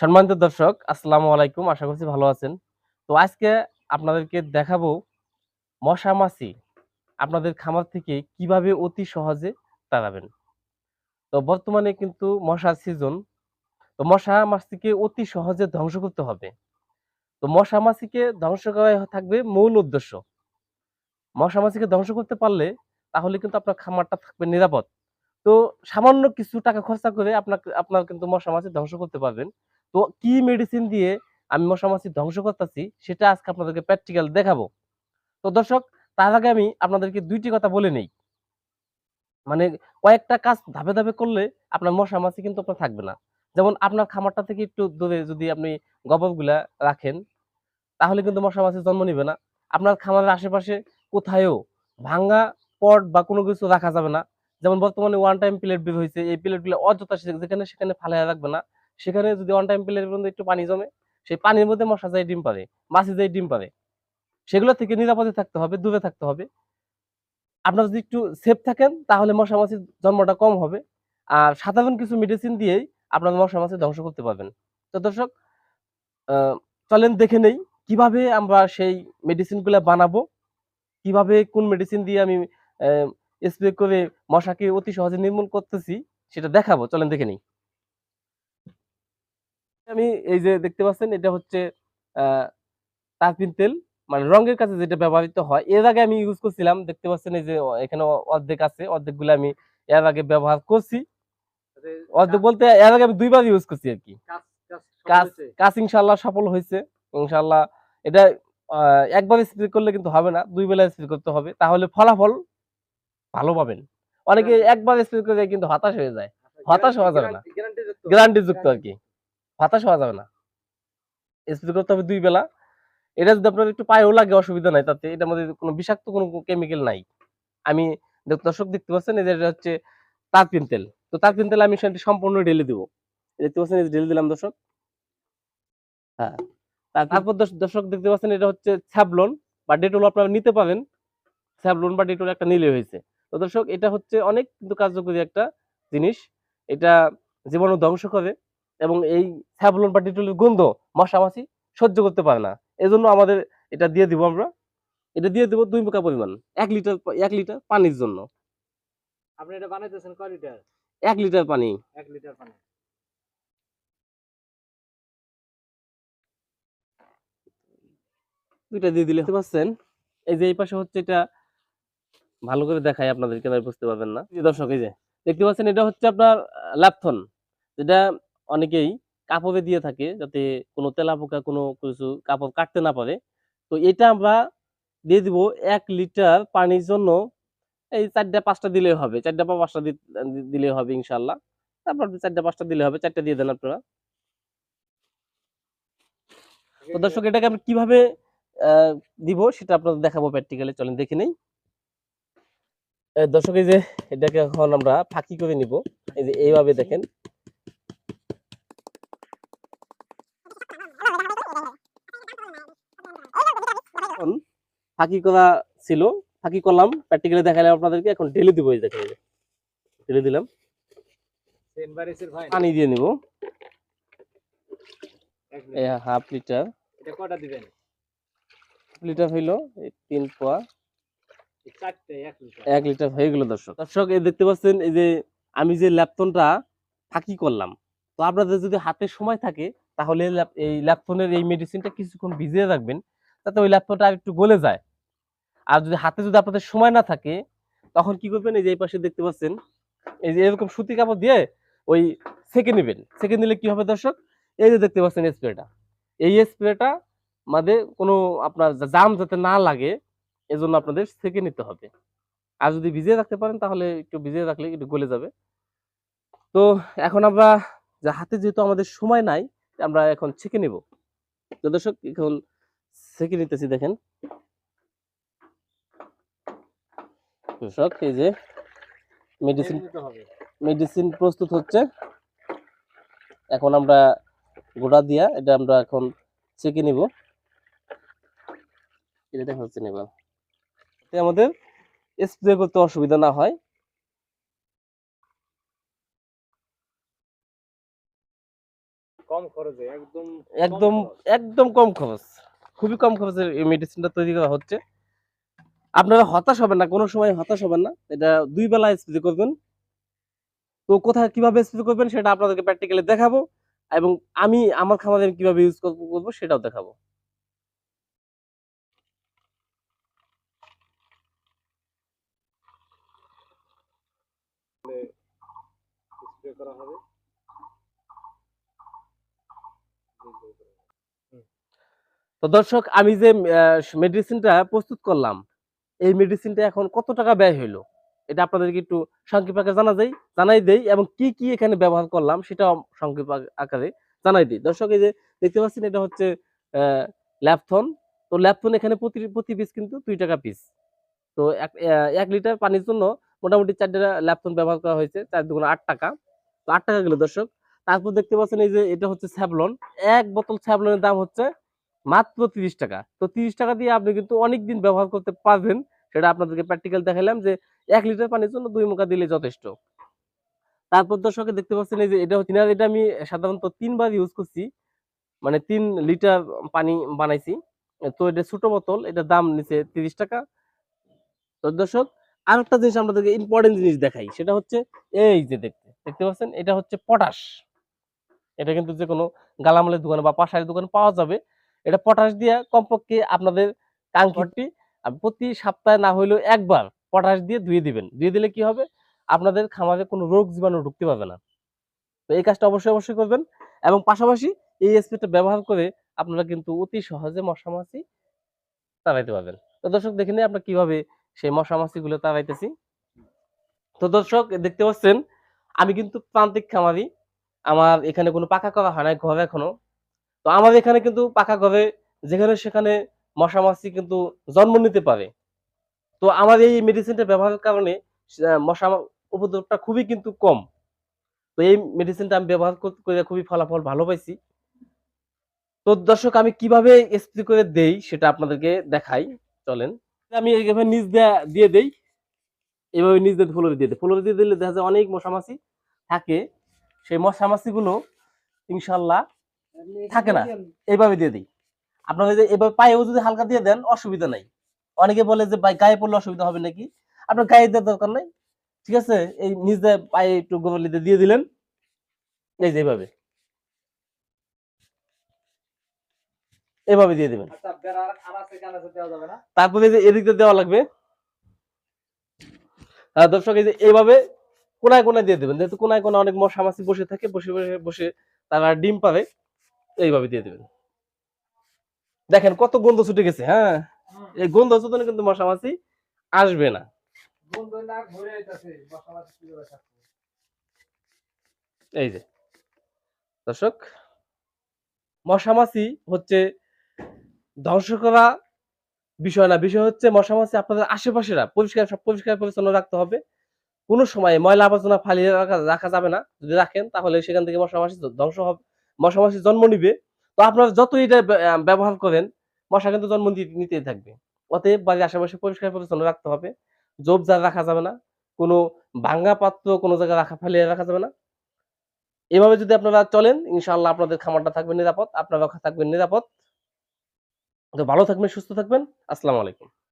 সম্মানিত দর্শক, আসসালামু আলাইকুম। আশা করছি ভালো আছেন। তো আজকে আপনাদেরকে দেখাবো মশা মাছি আপনাদের খামার থেকে কীভাবে অতি সহজে তাড়াবেন। তো বর্তমানে কিন্তু মশার সিজন তো মশা মাছিকে অতি সহজে ধ্বংস করতে হবে। তো মশা মাছিকে ধ্বংস করা থাকবে মূল উদ্দেশ্য। মশা মাছিকে ধ্বংস করতে পারলে তাহলে কিন্তু আপনার খামারটা থাকবে নিরাপদ। তো সামান্য কিছু টাকা খরচা করে আপনার আপনার কিন্তু মশা মাছি ধ্বংস করতে পারবেন। তো কি মেডিসিন দিয়ে আমি মশা মাছি ধ্বংস করতেছি, সেটা আজকে আপনাদেরকে প্র্যাকটিক্যাল দেখাবো। তো দর্শক, তার আগে আমি আপনাদেরকে দুইটি কথা বলে নেই। মানে কয়েকটা কাজ ধাপে ধাপে করলে আপনার মশা মাছি কিন্তু আপনার থাকবে না। যেমন আপনার খামারটা থেকে একটু দূরে যদি আপনি গোবরগুলা রাখেন, তাহলে কিন্তু মশা মাছি জন্ম নিবে না। আপনার খামারের আশেপাশে কোথায়ও ভাঙ্গা পট বা কোনো কিছু রাখা যাবে না। যেমন বর্তমানে ওয়ান টাইম প্লেট বের হয়েছে, এই প্লেটগুলো অযথা যেখানে সেখানে ফালাইয়া রাখবে না। সেখানে যদি ওয়ান টাইম প্লেটের মধ্যে একটু পানি জমে, সেই পানির মধ্যে মশা যায় ডিম পারে মাছি যায় ডিম পারে সেগুলো থেকে নিরাপদে থাকতে হবে, দূরে থাকতে হবে। আপনারা যদি একটু সেফ থাকেন, তাহলে মশা মাছির জন্মটা কম হবে। আর সাধারণ কিছু মেডিসিন দিয়েই আপনার মশা মাছি ধ্বংস করতে পারবেন। তো দর্শক চলেন দেখে নেই, কীভাবে আমরা সেই মেডিসিনগুলো বানাবো, কীভাবে কোন মেডিসিন দিয়ে আমি স্প্রে করে মশাকে অতি সহজে নির্মূল করতেছি, সেটা দেখাবো। চলেন দেখে নিই। আমি এই যে দেখতে পাচ্ছেন এটা হচ্ছে আহ তারপিন তেল মানে রঙের কাছে যেটা ব্যবহৃত হয় এর আগে আমি ইউজ করছিলাম দেখতে পাচ্ছেন এই যে এখানে অর্ধেক আছে অর্ধেকগুলো আমি এর আগে ব্যবহার করছি। অর্ধেক বলতে এর আগে আমি দুইবার ইউজ করছি আর কি। কাজ ইনশাল্লাহ সফল হয়েছে? ইনশাল্লাহ এটা আহ, একবার স্প্রে করলে কিন্তু হবে না দুই বেলা স্প্রে করতে হবে তাহলে ফলাফল ভালো পাবেন। অনেকে একবার স্প্রে করে কিন্তু হতাশ হয়ে যায়। হতাশ হওয়া যাবে না। গ্যারান্টি যুক্ত আর কি। হতাশ হওয়া যাবে না। স্প্রে করতে হবে দুই বেলা। এটা যদি আপনার একটু পায়েও লাগে, অসুবিধা নাই তাতে। এটার মধ্যে কোনো বিষাক্ত কোনো কেমিক্যাল নাই। আমি দর্শক দেখতে পাচ্ছেন, এই যে এটা হচ্ছে তারপিন তেল। তো তারপিন তেল আমি সেটা সম্পূর্ণ ঢেলে দিব। দেখতে পাচ্ছেন ঢেলে দিলাম দর্শক। হ্যাঁ। তার- তারপর দর্শক দেখতে পাচ্ছেন, এটা হচ্ছে স্যাবলন বা ডেটল আপনারা নিতে পারেন। স্যাবলন বা ডেটল একটা নিলে হয়েছে। তো দর্শক, এটা হচ্ছে অনেক কিন্তু কার্যকরী একটা জিনিস। এটা জীবাণু ধ্বংস করে। এবং এই স্যাবলন বা ডেটলের গন্ধ মশা মাছি সহ্য করতে পারে না। এজন্য আমাদের এটা দিয়ে দিব আমরা। এটা দিয়ে দিব দুই মুখা পরিমাণ এক লিটার এক লিটার পানির জন্য। আপনি এটা বানাইতেছেন কয় লিটার? এক লিটার পানি। এক লিটার পানি। দুইটা দিয়ে দিলে পাচ্ছেন এই যে এই পাশে হচ্ছে এটা ভালো করে দেখাই আপনাদেরকে বুঝতে পারবেন না। দর্শক এই যে দেখতে পাচ্ছেন এটা হচ্ছে আপনার ল্যাপথন। যেটা অনেকেই কাপড়ে দিয়ে থাকে যাতে কোনো তেলাপোকা কোনো কিছু কাপড় কাটতে না পারে। তো এটা আমরা দিয়ে দিব এক লিটার পানির জন্য এই চারটা পাঁচটা দিলে হবে। চারটা বা পাঁচটা দিলে হবে ইনশাল্লাহ। তারপর চারটা পাঁচটা দিলে হবে। চারটা দিয়ে দেন আপনারা। তো দর্শক এটাকে আমরা কীভাবে আহ, দিব সেটা আপনাদের দেখাবো প্র্যাকটিক্যালি চলেন দেখে নেই। দর্শক এই যে এটাকে এখন আমরা ফাঁকি করে নিব। এই যে এইভাবে দেখেন। এখন ফাঁকি করা ছিল ফাঁকি করলাম প্র্যাকটিক্যালি দেখালাম আপনাদেরকে এখন ঢেলে দিব এই দেখেন ঢেলে দিলাম। পানি দিয়ে নিব। হাফ লিটার এটা কয়টা দিবেন? লিটার হইল তিন পোয়া। এক লিটার হয়ে গেল দর্শক। দর্শক এই দেখতে পাচ্ছেন এই যে আমি যে ল্যাপটনটা ফাঁকি করলাম। তো আপনাদের যদি হাতে সময় থাকে তাহলে এই ল্যাপটনের এই মেডিসিনটা কিছুক্ষণ ভিজিয়ে রাখবেন। যাতে ওই ল্যাপটনটা আর একটু গলে যায়। আর যদি হাতে যদি আপনাদের সময় না থাকে, তখন কি করবেন? এই যে এই পাশে দেখতে পাচ্ছেন, এই যে এরকম সুতি কাপড় দিয়ে ওই সেকে নেবেন। সেকে নিলে কি হবে দর্শক? এই যে দেখতে পাচ্ছেন স্প্রেটা এই স্প্রেটা মাঝে কোনো আপনার জাম যাতে না লাগে, এজন্য আপনাদের সেকে নিতে হবে। আর যদি ভিজিয়ে রাখতে পারেন, তাহলে একটু ভিজিয়ে রাখলে একটু গলে যাবে। তো এখন আমরা হাতে যেহেতু আমাদের সময় নাই, আমরা এখন ছেঁকে নেব। তো দর্শক, এখন ছেঁকে নিতেছি দেখেন। দর্শক এই যে মেডিসিন মেডিসিন প্রস্তুত হচ্ছে। এখন আমরা গোড়া দিয়া এটা আমরা এখন ছেঁকে নিব। এটা দেখা হচ্ছে না এবার আমাদের স্প্রে করতে অসুবিধা না হয়। কম খরচে একদম একদম একদম কম খরচ। খুবই কম খরচে এই মেডিসিনটা তৈরি করা হচ্ছে। আপনারা হতাশ হবেন না, কোনো সময় হতাশ হবেন না। এটা দুই বেলা স্প্রে করবেন। তো কোথায় কীভাবে স্প্রে করবেন সেটা আপনাদেরকে প্র্যাকটিক্যালি দেখাবো এবং আমি আমার খামারে কীভাবে ইউজ করব সেটাও দেখাবো। স্প্রে করা হবে। তো দর্শক, আমি যে মেডিসিনটা প্রস্তুত করলাম, এই মেডিসিনটা এখন কত টাকা ব্যয় হইল? এটা আপনাদেরকে একটু সংক্ষেপ আকারে জানা যায় জানাই দেই এবং কি কি এখানে ব্যবহার করলাম সেটাও সংক্ষেপ আকারে জানাই দিই। দর্শক, এই যে, দেখতে পাচ্ছেন এটা হচ্ছে ল্যাপথন। তো ল্যাপথন এখানে প্রতি প্রতি পিস কিন্তু দুই টাকা পিস তো এক লিটার পানির জন্য মোটামুটি চারটা ল্যাপথন ব্যবহার করা হয়েছে, চার দুগুণ আট টাকা। তো আট টাকা গেল দর্শক। তারপর দেখতে পাচ্ছেন এই যে, এটা হচ্ছে স্যাভলন। এক বোতল স্যাভলনের দাম হচ্ছে মাত্র তিরিশ টাকা। তো তিরিশ টাকা দিয়ে আপনি কিন্তু অনেক দিন ব্যবহার করতে পারবেন। সেটা আপনাদেরকে প্র্যাকটিক্যাল দেখালাম যে এক লিটার পানির জন্য দুই মুখা দিলে যথেষ্ট। তারপর দর্শকে দেখতে পাচ্ছেন এই যে এটা হচ্ছে না, এটা আমি সাধারণত তিনবার ইউজ করছি। মানে তিন লিটার পানি বানাইছি। তো এটা ছোট বোতল এটা দাম নিচে তিরিশ টাকা। তো দর্শক আর একটা জিনিস আপনাদেরকে ইম্পর্টেন্ট জিনিস দেখাই সেটা হচ্ছে এই যে দেখতে দেখতে পাচ্ছেন? এটা হচ্ছে পটাশ এটা কিন্তু যে কোনো গালামালের দোকানে বা পাশারের দোকানে পাওয়া যাবে। এটা পটাশ দিয়ে কমপক্ষে আপনাদের কাঙ্ক্ষিতটি প্রতি সপ্তাহে না হইলেও একবার পটাশ দিয়ে ধুয়ে দিবেন। ধুয়ে দিলে কি হবে? আপনাদের খামারে কোনো রোগ জীবাণু ঢুকতে পারবে না। তো এই কাজটা অবশ্যই অবশ্যই করবেন এবং পাশাপাশি এই স্প্রেটা ব্যবহার করে আপনারা কিন্তু অতি সহজে মশা মাছি তাড়াইতে পারবেন। তো দর্শক, দেখে নিন আমরা কীভাবে সেই মশা মাছি গুলো তাড়াইতেছি। তো দর্শক, দেখতে পাচ্ছেন, আমি কিন্তু প্রান্তিক খামারি। আমার এখানে কোনো পাকা করা হয় না ঘর এখনও। তো আমাদের এখানে কিন্তু পাকা ঘরে যেখানে সেখানে মশা মাছি কিন্তু জন্ম নিতে পারে। তো আমার এই মেডিসিনটা ব্যবহারের কারণে মশা উপদ্রবটা খুবই কিন্তু কম। তো এই মেডিসিনটা আমি ব্যবহার কর- খুবই ফলাফল ভালো পাইছি। তো দর্শক, আমি কীভাবে স্প্রে করে দেই সেটা আপনাদেরকে দেখাই। চলেন। আমি এইভাবে নিচ দিয়ে দিয়ে দেই। এইভাবে নিচ দিয়ে ফুলরি দিয়ে দিই। ফুলরি দিয়ে দিলে দেখা যায় অনেক মশা মাছি থাকে। সেই মশা মাছিগুলো ইনশাল্লাহ থাকে না। এইভাবে দিয়ে দিই। আপনারা যে এভাবে পায়েও যদি হালকা দিয়ে দেন অসুবিধা নাই। অনেকে বলে যে ভাই গায়ে পড়লে অসুবিধা হবে নাকি? আপনার গায়ে দেওয়ার দরকার নাই। ঠিক আছে? এই নিজে পায়ে একটু গোবর লিতে দিয়ে দিলেন। এই যে এইভাবে। এভাবে দিয়ে দিবেন। আচ্ছা তারপরে যে এদিকটা দেওয়া লাগবে। দর্শক এই যে এইভাবে কোনায় কোনায় দিয়ে দেবেন। যেহেতু কোনায় কোনায় অনেক মশা মাছি বসে থাকে বসে বসে বসে তারা ডিম পাবে এইভাবে দিয়ে দেবেন। দেখেন কত গন্ধ ছুটে গেছে হ্যাঁ? এই গন্ধ ছুটে কিন্তু মশা মাছি আসবে না। এই যে দর্শক মশা মাছি হচ্ছে ধ্বংস করা বিষয় না বিষয় হচ্ছে মশা মাছি আপনাদের আশেপাশেরা পরিষ্কার সব পরিষ্কার পরিচ্ছন্ন রাখতে হবে। কোনো সময় ময়লা আবর্জনা ফালিয়ে রাখা রাখা যাবে না। যদি রাখেন তাহলে সেখান থেকে মশা মাছি ধ্বংস হবে। মশা মাছি জন্ম নিবে, তো আপনারা যত এটা ব্যবহার করেন, মশা কিন্তু জন্ম নিতেই থাকবে। অতএব বাড়ির আশেপাশে পরিষ্কার পরিচ্ছন্ন রাখতে হবে জোবজার রাখা যাবে না, কোনো ভাঙ্গা পাত্র কোনো জায়গায় রাখা, ফালিয়ে রাখা যাবে না। এভাবে যদি আপনারা চলেন, ইনশাআল্লাহ আপনাদের খামারটা থাকবে নিরাপদ আপনার আপনারা থাকবেন নিরাপদ। তো ভালো থাকবেন, সুস্থ থাকবেন, আসসালামু আলাইকুম।